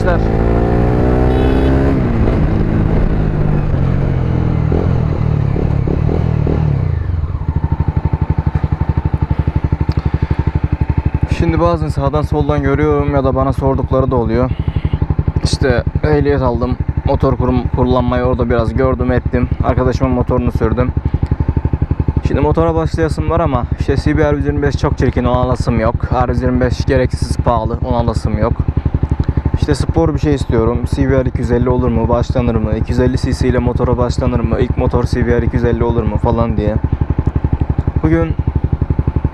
gençler. Şimdi bazen sağdan soldan görüyorum ya da bana sordukları da oluyor. İşte ehliyet aldım. Motor kurum, kullanmayı orada biraz gördüm ettim. Arkadaşımın motorunu sürdüm. Şimdi motora başlayasım var ama işte CBR 125 çok çirkin ona alasım yok. R125 gereksiz pahalı ona alasım yok. İşte spor bir şey istiyorum. CBR 250 olur mu? Başlanır mı? 250 cc ile motora başlanır mı? İlk motor CBR 250 olur mu? Falan diye. Bugün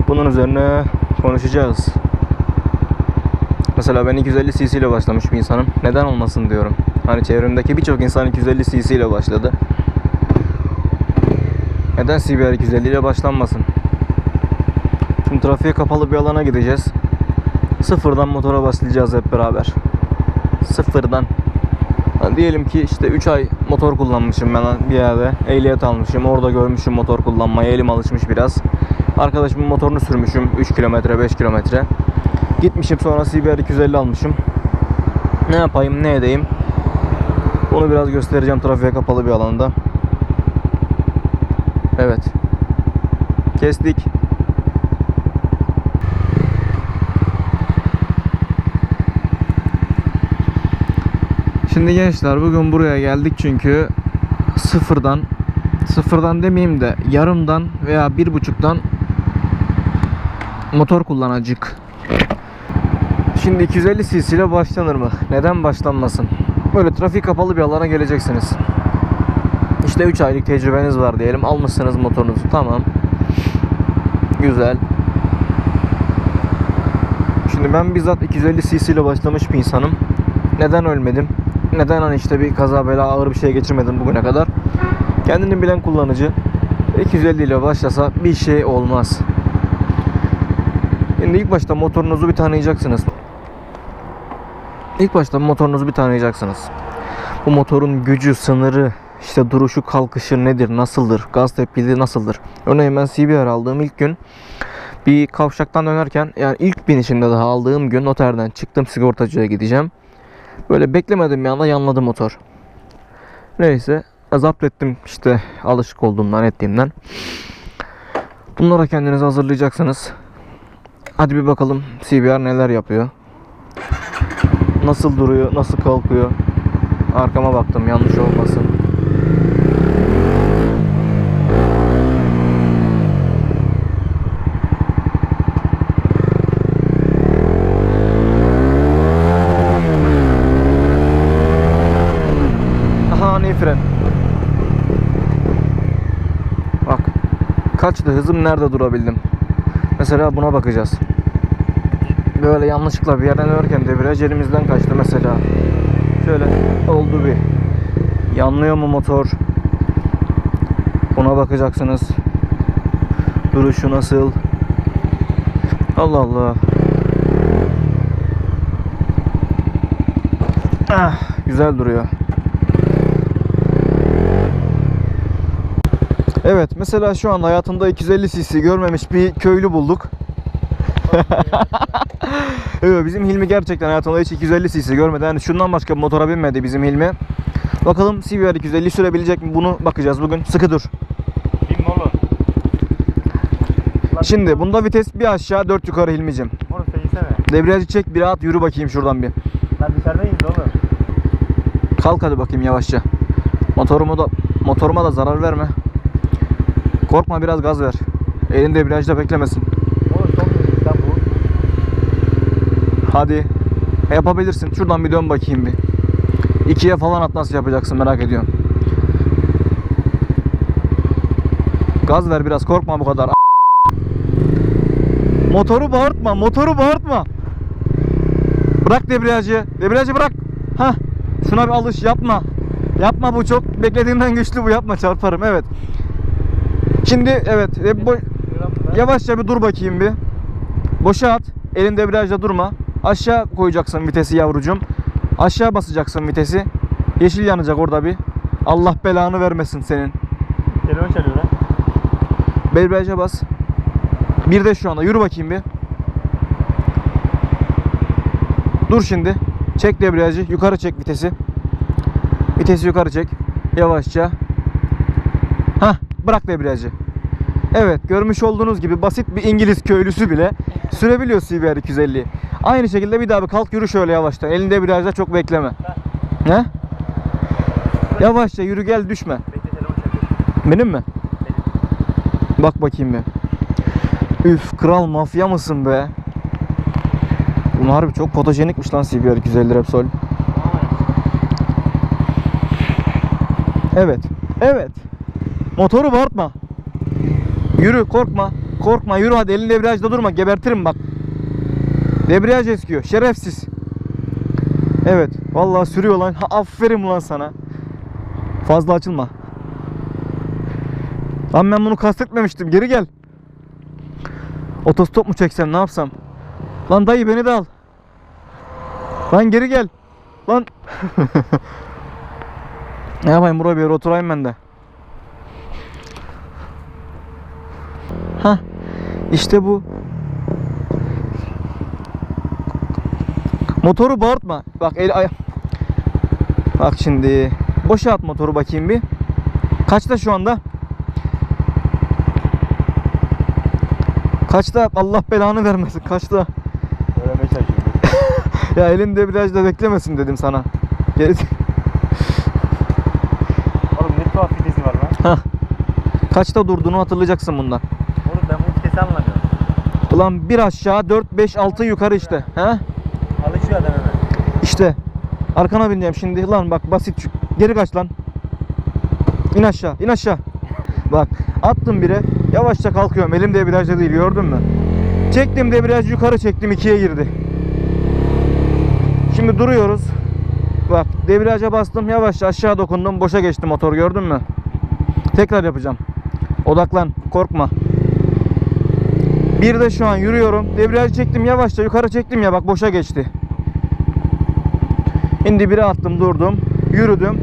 bunun üzerine konuşacağız. Mesela ben 250 cc ile başlamış bir insanım. Neden olmasın diyorum. Hani çevremdeki birçok insan 250 cc ile başladı. Neden CBR 250 ile başlanmasın? Şimdi trafiğe kapalı bir alana gideceğiz. Sıfırdan motora başlayacağız hep beraber. Sıfırdan. Ha, diyelim ki işte 3 ay motor kullanmışım ben bir yerde. Ehliyet almışım. Orada görmüşüm motor kullanmayı. Elim alışmış biraz. Arkadaşımın motorunu sürmüşüm 3 kilometre 5 kilometre. Gitmişim sonra CBR 250 almışım. Ne yapayım ne edeyim? Onu biraz göstereceğim trafiğe kapalı bir alanda. Evet. Kestik. Şimdi gençler bugün buraya geldik çünkü sıfırdan sıfırdan demeyeyim de yarımdan veya bir buçuktan motor kullanacak. Şimdi 250 cc ile başlanır mı? Neden başlanmasın? Böyle trafik kapalı bir alana geleceksiniz. İşte 3 aylık tecrübeniz var diyelim. Almışsınız motorunuzu. Tamam. Güzel. Şimdi ben bizzat 250 cc ile başlamış bir insanım. Neden ölmedim? Neden hani işte bir kaza bela ağır bir şey geçirmedim bugüne kadar? Kendini bilen kullanıcı 250 ile başlasa bir şey olmaz. Şimdi ilk başta motorunuzu bir tanıyacaksınız. İlk başta motorunuzu bir tanıyacaksınız. Bu motorun gücü, sınırı, işte duruşu, kalkışı nedir, nasıldır, gaz tepkili nasıldır? Örneğin ben CBR aldığım ilk gün bir kavşaktan dönerken yani ilk binişimde daha aldığım gün noterden çıktım sigortacıya gideceğim. Böyle beklemedim bir anda yanladı motor. Neyse zapt ettim işte alışık olduğumdan ettiğimden. Bunlara kendinizi hazırlayacaksınız. Hadi bir bakalım CBR neler yapıyor. Nasıl duruyor, nasıl kalkıyor. Arkama baktım yanlış olmasın. Kaçtı hızım nerede durabildim. Mesela buna bakacağız. Böyle yanlışlıkla bir yerden dönerken debriyaj elimizden kaçtı mesela. Şöyle oldu bir. Yanlıyor mu motor? Buna bakacaksınız. Duruşu nasıl? Allah Allah. Ah, güzel duruyor. Evet mesela şu an hayatında 250 cc görmemiş bir köylü bulduk. evet bizim Hilmi gerçekten hayatında hiç 250 cc görmedi. Yani şundan başka bir motora binmedi bizim Hilmi. Bakalım CBR 250 sürebilecek mi bunu bakacağız bugün. Sıkı dur. Bin oğlum. Şimdi bunda vites bir aşağı 4 yukarı Hilmicim. Oğlum sen yesene. Debriyajı çek bir rahat yürü bakayım şuradan bir. Ben dışarıdayız oğlum. Kalk hadi bakayım yavaşça. Motorumu da motoruma da zarar verme. Korkma biraz gaz ver. Elin debriyajda beklemesin. Hadi. Yapabilirsin. Şuradan bir dön bakayım bir. İkiye falan at nasıl yapacaksın merak ediyorum. Gaz ver biraz korkma bu kadar. Motoru bağırtma, motoru bağırtma. Bırak debriyajı. Debriyajı bırak. Ha. Şuna bir alış yapma. Yapma bu çok beklediğinden güçlü bu yapma çarparım evet. Şimdi evet e, bu- Yavaşça bir dur bakayım bir. Boşa at. Elin debriyajda durma. Aşağı koyacaksın vitesi yavrucum. Aşağı basacaksın vitesi. Yeşil yanacak orada bir. Allah belanı vermesin senin. Telefon çalıyor lan. Debriyaja bas. Bir de şu anda. Yürü bakayım bir. Dur şimdi. Çek debriyajı. Yukarı çek vitesi. Vitesi yukarı çek. Yavaşça. Bırak debriyajı. Evet görmüş olduğunuz gibi basit bir İngiliz köylüsü bile sürebiliyor CBR 250'yi. Aynı şekilde bir daha bir kalk yürü şöyle yavaştan. Elinde debriyajda çok bekleme. Ne? Yavaşça yürü gel düşme. Benim mi? Bak bakayım bir. Üf kral mafya mısın be? Bunlar harbi çok fotojenikmiş lan CBR 250 Repsol. Evet. Evet. Motoru bağırtma. Yürü korkma. Korkma yürü hadi elin debriyajda durma gebertirim bak. Debriyaj eskiyor şerefsiz. Evet vallahi sürüyor lan. Ha, aferin lan sana. Fazla açılma. Lan ben bunu kastetmemiştim. Geri gel. Otostop mu çeksem ne yapsam? Lan dayı beni de al. Lan geri gel. Lan. ne yapayım buraya bir oturayım ben de. Ha, işte bu. Motoru bağırtma. Bak el ay. Bak şimdi. Boşa at motoru bakayım bir. Kaçta şu anda? Kaçta? Allah belanı vermesin. Kaçta? Öğrenmeye çalışıyorum. Ya elinde biraz da beklemesin dedim sana. Geri... Oğlum ne tuhaf vitesi var lan. Hah. Kaçta durduğunu hatırlayacaksın bundan. Anlamıyorum. Ulan bir aşağı 4 5 6 yukarı işte. He? Alışıyor adam hemen. İşte. Arkana bineceğim şimdi. Lan bak basit. Geri kaç lan. İn aşağı. in aşağı. Bak attım bire. Yavaşça kalkıyorum. Elim debriyajda değil gördün mü? Çektim debriyajı yukarı çektim ikiye girdi. Şimdi duruyoruz. Bak debriyaja bastım yavaşça aşağı dokundum boşa geçti motor gördün mü? Tekrar yapacağım. Odaklan korkma. Bir de şu an yürüyorum. Debriyajı çektim yavaşça yukarı çektim ya bak boşa geçti. Şimdi bire attım durdum. Yürüdüm.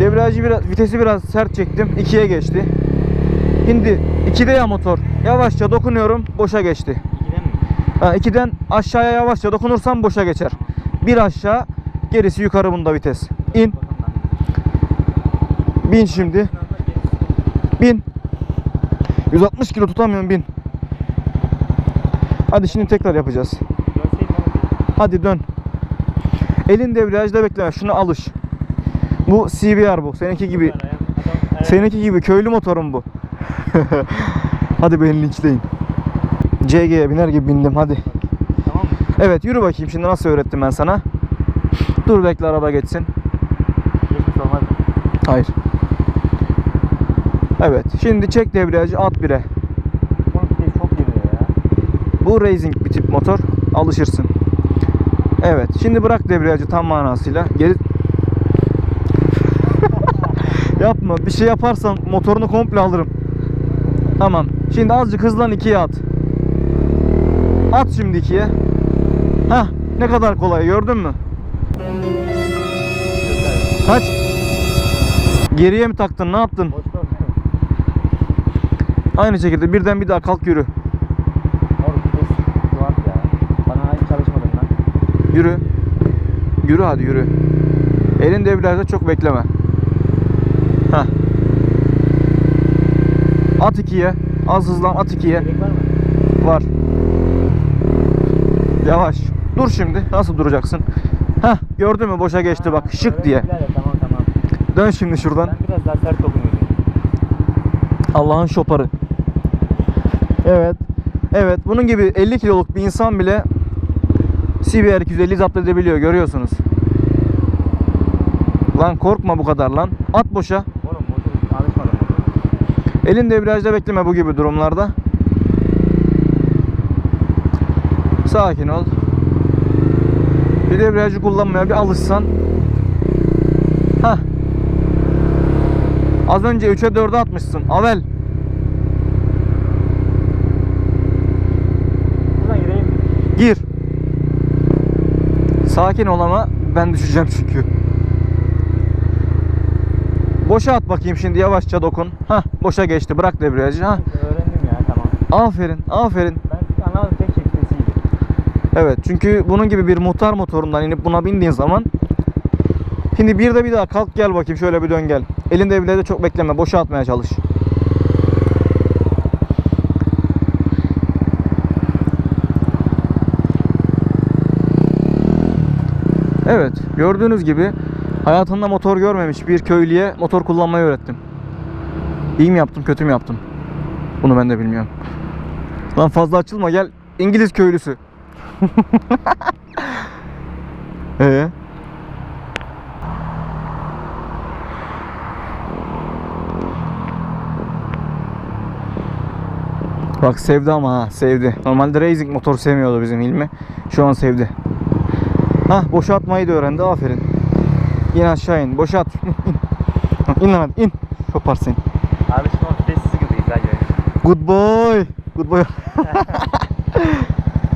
Debriyajı biraz vitesi biraz sert çektim. 2'ye geçti. Şimdi 2'de ya motor. Yavaşça dokunuyorum boşa geçti. İkiden mi? Ha, 2'den aşağıya yavaşça dokunursam boşa geçer. Bir aşağı gerisi yukarı bunda vites. İn. Bin şimdi. Bin. 160 kilo tutamıyorum bin. Hadi şimdi tekrar yapacağız. Hadi dön. Elin debriyajda bekleme. Şuna alış. Bu CBR bu. Seninki gibi. Seninki gibi köylü motorum bu. hadi beni linçleyin. CG'ye biner gibi bindim hadi. Tamam? Evet yürü bakayım şimdi nasıl öğrettim ben sana. Dur bekle araba geçsin. Hayır. Evet şimdi çek debriyajı at 1'e. Bu racing bir tip motor. Alışırsın. Evet. Şimdi bırak debriyajı tam manasıyla. Geri... Yapma. Bir şey yaparsan motorunu komple alırım. Tamam. Şimdi azıcık hızlan ikiye at. At şimdi ikiye. Hah. Ne kadar kolay gördün mü? Kaç? Geriye mi taktın? Ne yaptın? Aynı şekilde birden bir daha kalk yürü. Oğlum vites tuhaf ya. Bana hiç çalışmadım lan. Yürü. Yürü hadi yürü. Elin debriyajda çok bekleme. Heh. At ikiye. Az hızlan at ikiye. Var. Yavaş. Dur şimdi. Nasıl duracaksın? Heh gördün mü boşa geçti bak şık diye. Tamam tamam. Dön şimdi şuradan. Ben biraz daha sert dokunuyordum. Allah'ın şoparı. Evet. Evet bunun gibi 50 kiloluk bir insan bile CBR 250 zapt edebiliyor görüyorsunuz. Lan korkma bu kadar lan. At boşa. Elin debriyajda bekleme bu gibi durumlarda. Sakin ol. Bir debriyajı kullanmaya bir alışsan. Hah. Az önce 3'e 4'e atmışsın. Avel. Buradan gireyim? Gir. Sakin ol ama ben düşeceğim çünkü. Boşa at bakayım şimdi yavaşça dokun. Hah boşa geçti. Bırak debriyajı. Hah. Öğrendim ya tamam. Aferin. Aferin. Ben anlamadım tek vitesiydi. Evet çünkü bunun gibi bir muhtar motorundan inip buna bindiğin zaman Şimdi bir de bir daha kalk gel bakayım şöyle bir dön gel. Elinde bile de çok bekleme boşa atmaya çalış. Evet gördüğünüz gibi hayatında motor görmemiş bir köylüye motor kullanmayı öğrettim. İyi mi yaptım kötü mü yaptım? Bunu ben de bilmiyorum. Lan fazla açılma gel İngiliz köylüsü. Ee? Bak sevdi ama ha sevdi. Normalde racing motor sevmiyordu bizim İlmi. Şu an sevdi. Hah boşaltmayı da öğrendi aferin. İn aşağı in boşalt. in lan hadi in. Koparsın. Abi o vitessiz gibiyiz ha göre. Good boy. Good boy.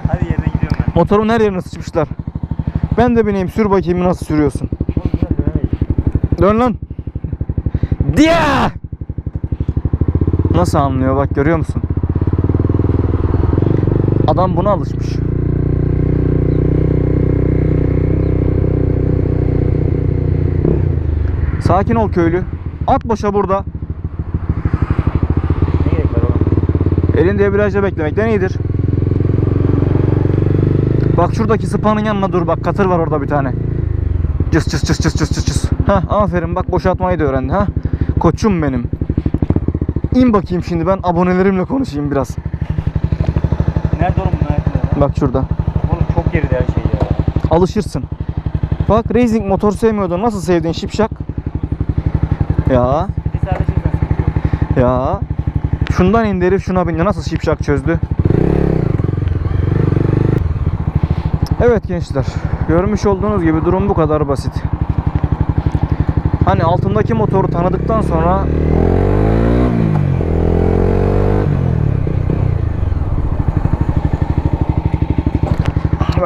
Hadi yerine gidiyorum ben. Motorumun her yerine sıçmışlar. Ben de bineyim sür bakayım nasıl sürüyorsun. Dön lan. Diye. Nasıl anlıyor bak görüyor musun? Adam buna alışmış. Sakin ol köylü. At boşa burada. Ne gerek var oğlum? Elin debriyajda beklemekten iyidir. Bak şuradaki sıpanın yanına dur bak katır var orada bir tane. Cıs cıs cıs cıs cıs cıs cıs. Ha aferin bak boşaltmayı da öğrendi ha. Koçum benim. İn bakayım şimdi ben abonelerimle konuşayım biraz. Nerede oğlum bunlar? Bak şurada. Oğlum çok geride her şey ya. Alışırsın. Bak racing motor sevmiyordun. Nasıl sevdin şipşak? Ya ya. Şundan indirip şuna bindi. Nasıl şipşak çözdü? Evet gençler. Görmüş olduğunuz gibi durum bu kadar basit. Hani altındaki motoru tanıdıktan sonra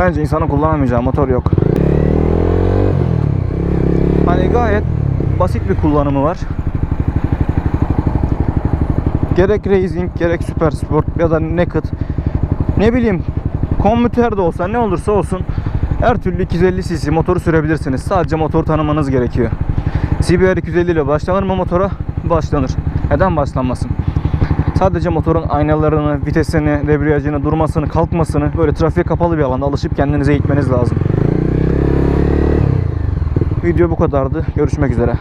bence insanın kullanamayacağı motor yok. Hani gayet basit bir kullanımı var. Gerek racing, gerek super sport ya da naked. Ne bileyim, kommüter de olsa ne olursa olsun her türlü 250 cc motoru sürebilirsiniz. Sadece motor tanımanız gerekiyor. CBR 250 ile başlanır mı motora? Başlanır. Neden başlanmasın? Sadece motorun aynalarını, vitesini, debriyajını, durmasını, kalkmasını böyle trafiğe kapalı bir alanda alışıp kendinize eğitmeniz lazım. Video bu kadardı. Görüşmek üzere.